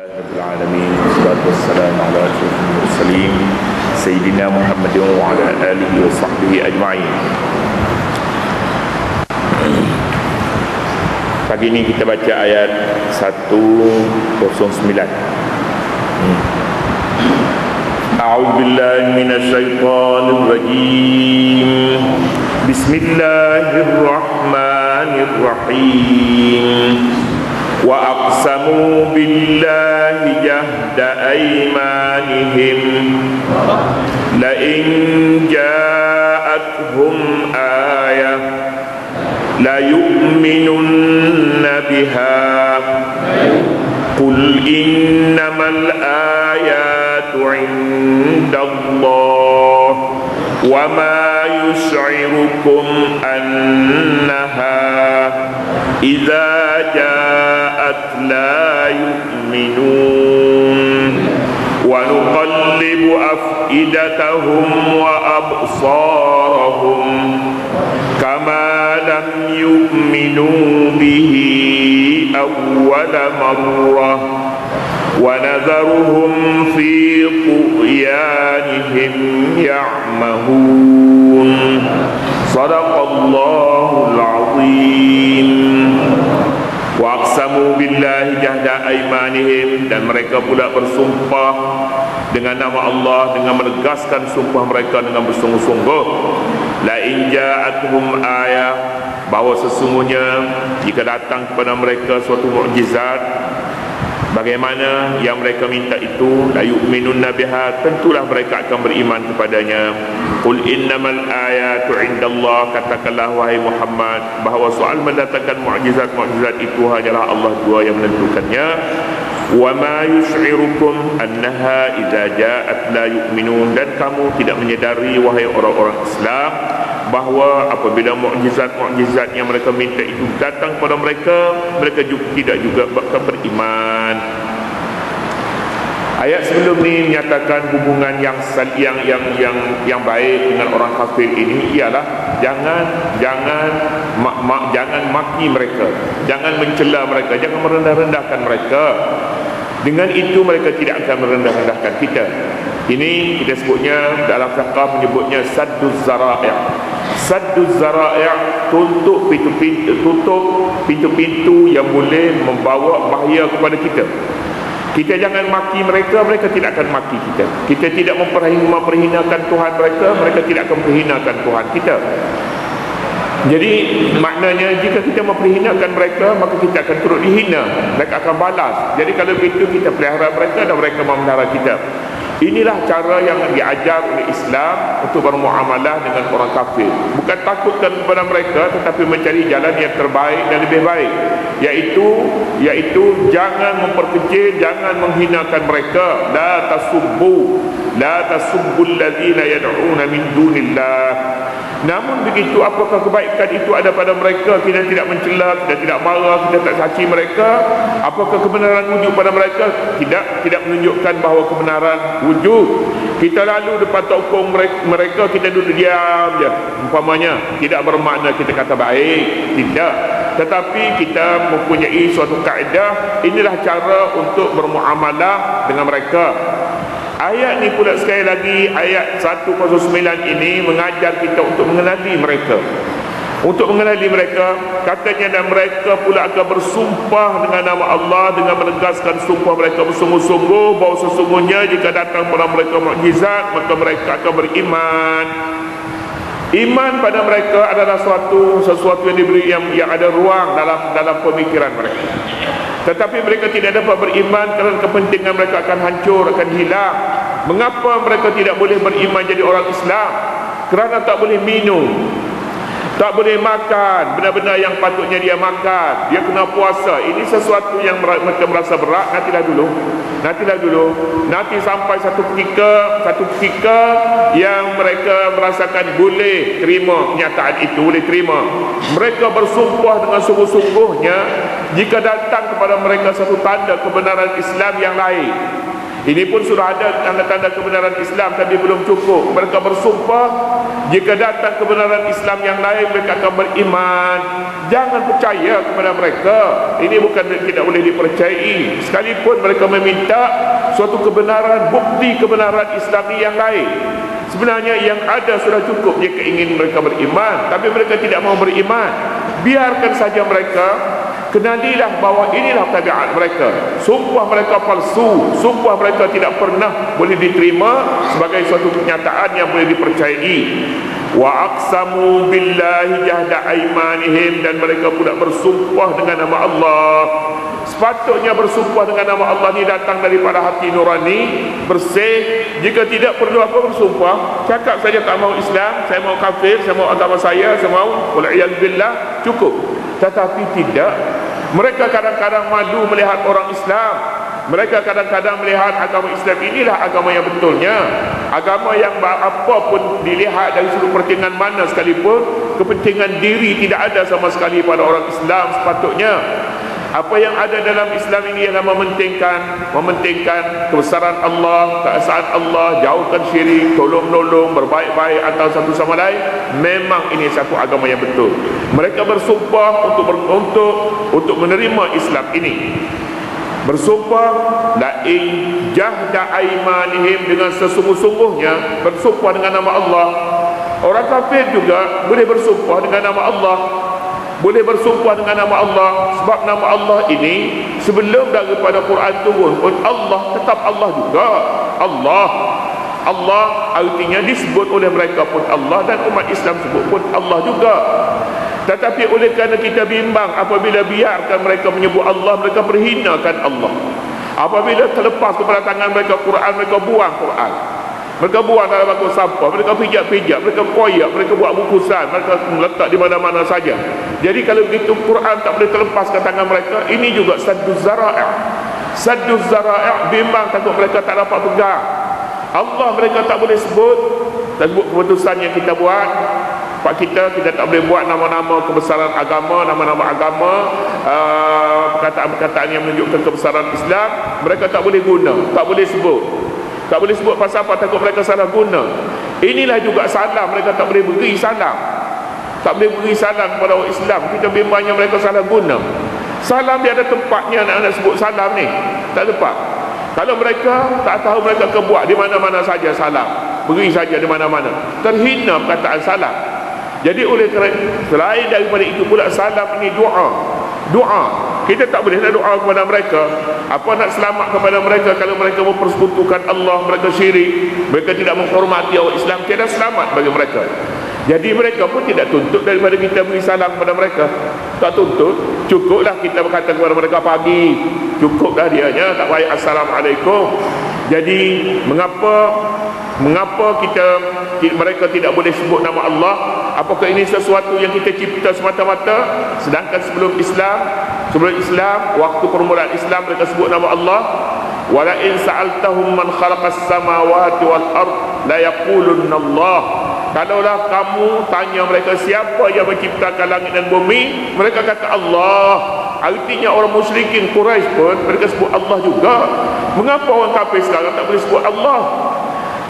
رب العالمين والصلاة والسلام على أشرف المرسلين سيدنا محمد وعلى آله وصحبه أجمعين Pagi ini kita baca ayat 109 أعوذ بالله من الشيطان الرجيم بسم الله الرحمن الرحيم وأقسموا بالله جهد أيمانهم. لئن جاءتهم آية ليؤمنن بها. قل إنما الآيات عند الله وما يشعركم أنها إذا جاءت لا يؤمنون. ونقلب أفئدتهم وأبصارهم كما لم يؤمنوا به أول مرة. ونذرهم في طغيانهم يعمهون. صدق الله العظيم. Waqsamu billahi jahda aimanihim dan mereka pula bersumpah dengan nama Allah dengan menegaskan sumpah mereka dengan bersungguh-sungguh. La in ja'atuhum ayah bahawa sesungguhnya jika datang kepada mereka suatu mukjizat Bagaimana yang mereka minta itu? La yu'minunna biha. Tentulah mereka akan beriman kepadanya. Qul innamal ayatu indallah. Katakanlah wahai Muhammad bahawa soal mendatangkan mukjizat-mukjizat itu hanyalah Allah jua yang menentukannya. Wa ma yush'irukum annaha idza ja'at la yu'minun. Dan kamu tidak menyedari wahai orang-orang Islam bahawa apabila mukjizat-mukjizat yang mereka minta itu datang kepada mereka mereka juga tidak juga beriman Ayat sebelum ni menyatakan hubungan yang yang yang yang yang baik dengan orang kafir ini ialah jangan jangan mak, mak, jangan maki mereka, jangan mencela mereka, jangan merendah-rendahkan mereka. Dengan itu mereka tidak akan merendah-rendahkan kita. Ini kita sebutnya dalam fiqh menyebutnya sadduz zara'i'. Sadduz zara'i' tutup pintu-pintu tutup pintu-pintu yang boleh membawa bahaya kepada kita. Kita jangan maki mereka, mereka tidak akan maki kita. Kita tidak memperhinakan Tuhan mereka, mereka tidak akan memperhinakan Tuhan kita. Jadi maknanya jika kita memperhinakan mereka maka kita akan turut dihina mereka akan balas jadi kalau begitu kita pelihara mereka dan mereka memelihara kita inilah cara yang diajar oleh Islam untuk bermuamalah dengan orang kafir. Bukan takutkan kepada mereka tetapi mencari jalan yang terbaik dan lebih baik. Yaitu yaitu jangan memperkecil jangan menghinakan mereka. La tasubbu la tasubbu alladhina yad'una min dunillah Namun begitu apakah kebaikan itu ada pada mereka? Kita tidak mencela, kita tidak marah, kita tak caci mereka. Apakah kebenaran wujud pada mereka? Tidak, tidak menunjukkan bahawa kebenaran wujud. Kita lalu depan tokong mereka, kita duduk diam je. Umpamanya, tidak bermakna kita kata baik. Tidak. Tetapi kita mempunyai suatu kaedah. Inilah cara untuk bermuamalah dengan mereka Ayat ni pula sekali lagi ayat 109 ini mengajar kita untuk mengenali mereka. Untuk mengenali mereka, katanya dan mereka pula akan bersumpah dengan nama Allah dengan menegaskan sumpah mereka bersungguh-sungguh bahawa sesungguhnya jika datang pada mereka mukjizat maka mereka akan beriman. Iman pada mereka adalah suatu sesuatu yang diberi yang, yang ada ruang dalam dalam pemikiran mereka. Tetapi mereka tidak dapat beriman kerana kepentingan mereka akan hancur, akan hilang. Mengapa mereka tidak boleh beriman jadi orang Islam? Kerana tak boleh minum. Tak boleh makan benar-benar yang patutnya dia makan. Dia kena puasa. Ini sesuatu yang mereka merasa berat. Nantilah dulu. Nantilah dulu. Nanti sampai satu ketika, satu ketika yang mereka merasakan boleh terima kenyataan itu, boleh terima. Mereka bersumpah dengan sungguh-sungguhnya jika datang kepada mereka satu tanda kebenaran Islam yang lain ini pun sudah ada tanda-tanda kebenaran Islam tapi belum cukup. Mereka bersumpah jika datang kebenaran Islam yang lain mereka akan beriman. Jangan percaya kepada mereka. Ini bukan tidak boleh dipercayai. Sekalipun mereka meminta suatu kebenaran, bukti kebenaran Islam yang lain. Sebenarnya yang ada sudah cukup jika ingin mereka beriman. Tapi mereka tidak mau beriman. Biarkan saja mereka Kenalilah bahawa inilah tabiat mereka. Sumpah mereka palsu Sumpah mereka tidak pernah boleh diterima Sebagai suatu kenyataan yang boleh dipercayai. Wa aqsamu billahi jahda aimanihim Dan mereka pula bersumpah dengan nama Allah. Sepatutnya bersumpah dengan nama Allah ni datang daripada hati nurani Bersih. Jika tidak perlu apa bersumpah Cakap saja tak mau Islam Saya mau kafir Saya mau agama saya Saya mau Wal'iyadbillah Cukup. Tetapi tidak mereka kadang-kadang madu melihat orang Islam. Mereka kadang-kadang melihat agama Islam. Inilah agama yang betulnya. Agama yang apa pun dilihat dari sudut pertengahan mana sekalipun kepentingan diri tidak ada sama sekali pada orang Islam sepatutnya apa yang ada dalam Islam ini ialah mementingkan mementingkan kebesaran Allah, keesaan Allah, jauhkan syirik, tolong-menolong, berbaik-baik antara satu sama lain. Memang ini satu agama yang betul. Mereka bersumpah untuk untuk untuk menerima Islam ini. Bersumpah la in jahda aimanihim dengan sesungguh-sungguhnya bersumpah dengan nama Allah. Orang kafir juga boleh bersumpah dengan nama Allah boleh bersumpah dengan nama Allah. Sebab nama Allah ini sebelum daripada Quran turun pun Allah tetap Allah juga. Allah. Allah artinya disebut oleh mereka pun Allah dan umat Islam sebut pun Allah juga. Tetapi oleh kerana kita bimbang apabila biarkan mereka menyebut Allah mereka perhinakan Allah. Apabila terlepas kepada tangan mereka Quran mereka buang Quran. Mereka buang dalam bangkuk sampah Mereka pijak-pijak Mereka koyak Mereka buat bukusan Mereka letak di mana-mana saja Jadi kalau begitu Quran tak boleh terlepas ke tangan mereka Ini juga saddu zara'i Saddu zara'i Bimbang takut mereka tak dapat pegang Allah mereka tak boleh sebut sebut keputusan yang kita buat Pak kita kita tak boleh buat nama-nama kebesaran agama Nama-nama agama uh, Perkataan-perkataan yang menunjukkan kebesaran Islam Mereka tak boleh guna Tak boleh sebut tak boleh sebut pasal apa takut mereka salah guna. Inilah juga salam mereka tak boleh beri salam. Tak boleh beri salam kepada orang Islam. Kita bimbangnya mereka salah guna. Salam dia ada tempatnya nak-nak sebut salam ni. Tak tepat. Kalau mereka tak tahu mereka kebuat di mana-mana saja salam. Beri saja di mana-mana. Terhina perkataan salam. Jadi oleh selain daripada itu pula salam ini doa. Doa kita tak boleh nak doa kepada mereka apa nak selamat kepada mereka kalau mereka mempersekutukan Allah mereka syirik mereka tidak menghormati orang Islam tiada selamat bagi mereka jadi mereka pun tidak tuntut daripada kita beri salam kepada mereka. Tak tuntut cukuplah kita berkata kepada mereka pagi. Cukuplah dianya tak baik Assalamualaikum. Jadi mengapa mengapa kita mereka tidak boleh sebut nama Allah? Apakah ini sesuatu yang kita cipta semata-mata? Sedangkan sebelum Islam sebelum Islam waktu permulaan Islam mereka sebut nama Allah. Wala in sa'altahum man khalaqas samawati wal ard la yaqulunna Allah kalaulah kamu tanya mereka siapa yang menciptakan langit dan bumi mereka kata Allah artinya orang musyrikin Quraisy pun mereka sebut Allah juga mengapa orang kafir sekarang tak boleh sebut Allah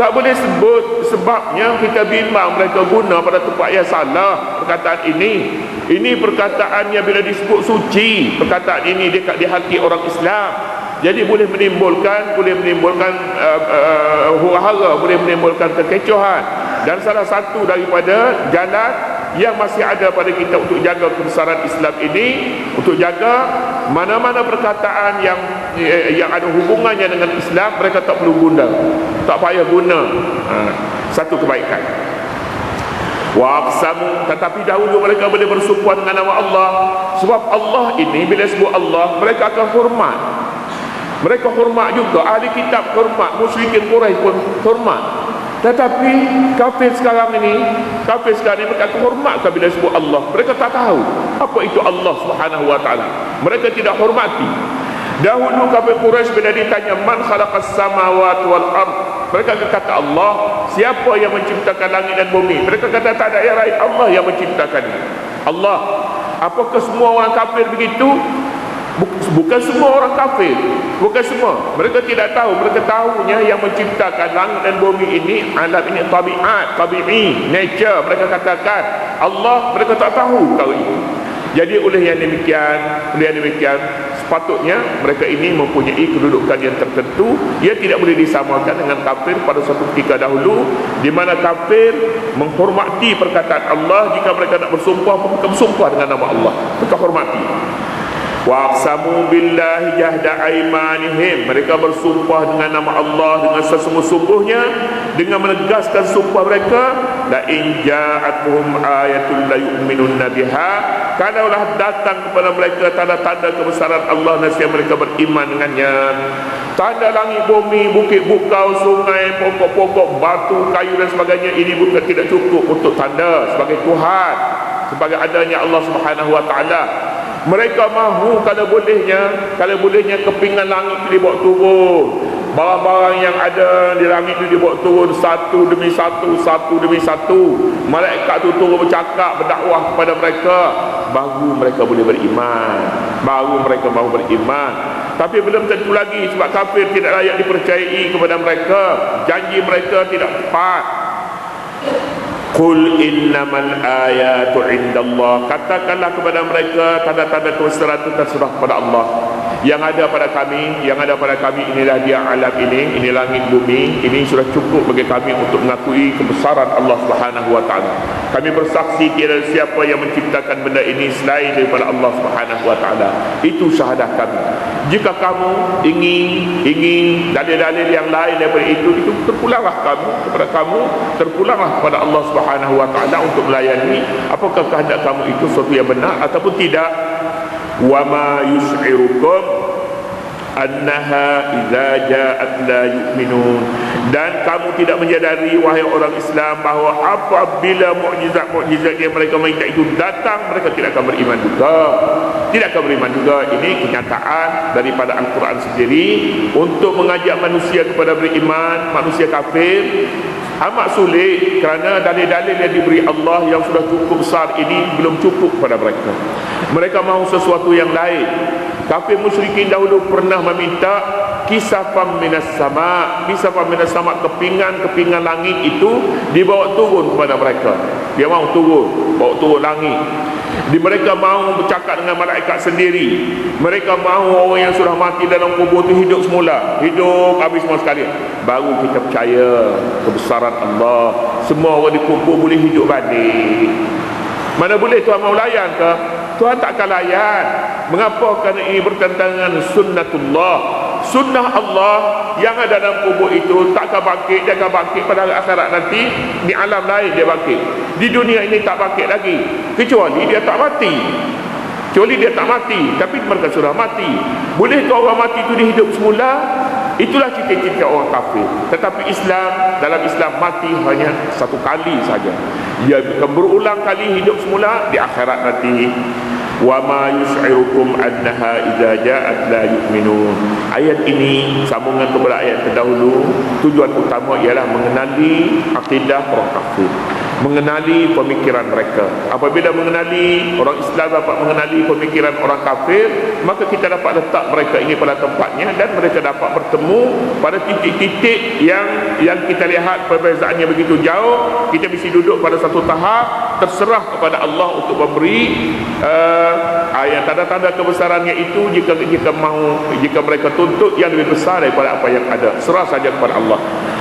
tak boleh sebut sebabnya kita bimbang mereka guna pada tempat yang salah perkataan ini. Ini perkataan yang bila disebut suci, perkataan ini dekat di hati orang Islam. Jadi boleh menimbulkan boleh menimbulkan uh, uh, huru-hara, boleh menimbulkan kekecohan. Dan salah satu daripada jalan yang masih ada pada kita untuk jaga kebesaran Islam ini untuk jaga mana-mana perkataan yang eh, yang ada hubungannya dengan Islam mereka tak perlu guna. Tak payah guna. Ha, satu kebaikan. Wa aqsamu tetapi dahulu mereka boleh bersumpah dengan nama Allah. Sebab Allah ini bila sebut Allah mereka akan hormat. Mereka hormat juga. Ahli kitab hormat. Musyrikin Quraisy pun hormat tetapi kafir sekarang ini kafir sekarang ini mereka hormatkan bila sebut Allah. Mereka tak tahu apa itu Allah Subhanahu wa taala. Mereka tidak hormati. Dahulu kafir Quraisy bila ditanya man khalaqas samawati wal ard? Mereka kata Allah siapa yang menciptakan langit dan bumi? Mereka kata tak ada yang lain. Allah yang menciptakan Allah apakah semua orang kafir begitu bukan semua orang kafir. Bukan semua. Mereka tidak tahu. Mereka tahunya yang menciptakan langit dan bumi ini alam ini tabiat tabi'i nature. Mereka katakan Allah mereka tak tahu kalau itu jadi oleh yang demikian oleh yang demikian sepatutnya mereka ini mempunyai kedudukan yang tertentu. Ia tidak boleh disamakan dengan kafir pada suatu ketika dahulu di mana kafir menghormati perkataan Allah. Jika mereka nak bersumpah mereka bersumpah dengan nama Allah. Mereka hormati wa aqsamu billahi jahda aimanihim mereka bersumpah dengan nama Allah dengan sesungguh-sungguhnya dengan menegaskan sumpah mereka la in ja'atuhum ayatul la yu'minunna biha. Kalaulah datang kepada mereka tanda-tanda kebesaran Allah nasib mereka beriman dengannya. Tanda langit bumi bukit bukau sungai pokok-pokok batu kayu dan sebagainya ini bukan tidak cukup untuk tanda sebagai Tuhan sebagai adanya Allah Subhanahu wa taala mereka mahu kalau bolehnya kalau bolehnya kepingan langit itu dibawa turun. Barang-barang yang ada di langit itu dibawa turun satu demi satu satu demi satu. Malaikat itu turun bercakap berdakwah kepada mereka. Baru mereka boleh beriman. Baru mereka mahu beriman. Tapi belum tentu lagi sebab kafir tidak layak dipercayai kepada mereka. Janji mereka tidak tepat Qul innamal ayatu indallah. Katakanlah kepada mereka Tanda-tanda kebesaran itu terserah kepada Allah Yang ada pada kami Yang ada pada kami inilah dia alam ini Ini langit bumi Ini sudah cukup bagi kami untuk mengakui kebesaran Allah Subhanahu Wa Taala. Kami bersaksi tiada siapa yang menciptakan benda ini Selain daripada Allah Subhanahu Wa Taala. Itu syahadah kami Jika kamu ingin Ingin dalil-dalil yang lain daripada itu Itu terpulanglah kamu kepada kamu Terpulanglah kepada Allah Subhanahu wa taala untuk melayani apakah kehendak kamu itu sesuatu yang benar ataupun tidak wa ma yus'irukum annaha idza ja'at la yu'minun dan kamu tidak menyadari wahai orang Islam bahawa apabila mukjizat-mukjizat yang mereka minta itu datang mereka tidak akan beriman juga. Tidak akan beriman juga. Ini kenyataan daripada Al-Quran sendiri untuk mengajak manusia kepada beriman. Manusia kafir amat sulit kerana dalil-dalil yang diberi Allah yang sudah cukup besar ini belum cukup pada mereka. Mereka mahu sesuatu yang lain. Kafir musyrikin dahulu pernah meminta kisafam minas sama kisafam minas sama kepingan-kepingan langit itu dibawa turun kepada mereka dia mahu turun bawa turun langit. Di mereka mahu bercakap dengan malaikat sendiri. Mereka mahu orang yang sudah mati dalam kubur itu hidup semula. Hidup habis semua sekali. Baru kita percaya kebesaran Allah. Semua orang di kubur boleh hidup balik. Mana boleh Tuhan mau layan ke Tuhan tak akan layan. Mengapa? Kerana ini bertentangan sunnatullah sunnah Allah yang ada dalam kubur itu tak akan bangkit dia akan bangkit pada akhirat nanti. Di alam lain dia bangkit. Di dunia ini tak bangkit lagi. Kecuali dia tak mati. Kecuali dia tak mati tapi mereka sudah mati. Boleh ke orang mati itu dihidup semula? Itulah cita-cita orang kafir. Tetapi Islam dalam Islam mati hanya satu kali saja. Dia akan berulang kali hidup semula di akhirat nanti wa ma yus'irukum annaha idza ja'at la yu'minun. Ayat ini sambungan kepada ayat terdahulu. Tujuan utama ialah mengenali akidah orang kafir mengenali pemikiran mereka. Apabila mengenali orang Islam dapat mengenali pemikiran orang kafir maka kita dapat letak mereka ini pada tempatnya dan mereka dapat bertemu pada titik-titik yang yang kita lihat perbezaannya begitu jauh. Kita mesti duduk pada satu tahap terserah kepada Allah untuk memberi uh, tanda-tanda kebesarannya itu jika jika mahu jika mereka tuntut yang lebih besar daripada apa yang ada. Serah saja kepada Allah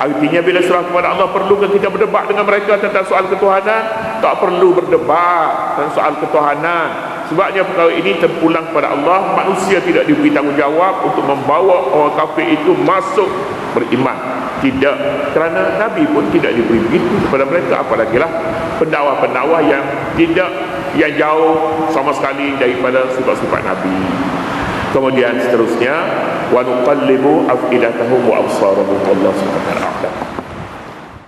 artinya bila serah kepada Allah perlukah kita berdebat dengan mereka tentang soal ketuhanan? Tak perlu berdebat tentang soal ketuhanan. Sebabnya perkara ini terpulang kepada Allah. Manusia tidak diberi tanggungjawab untuk membawa orang kafir itu masuk beriman. Tidak. Kerana Nabi pun tidak diberi begitu kepada mereka. Apalagi lah pendakwa-pendakwa yang tidak yang jauh sama sekali daripada sifat-sifat Nabi kemudian seterusnya wa nuqallibu afidatahum wa absarahum Allah subhanahu wa ta'ala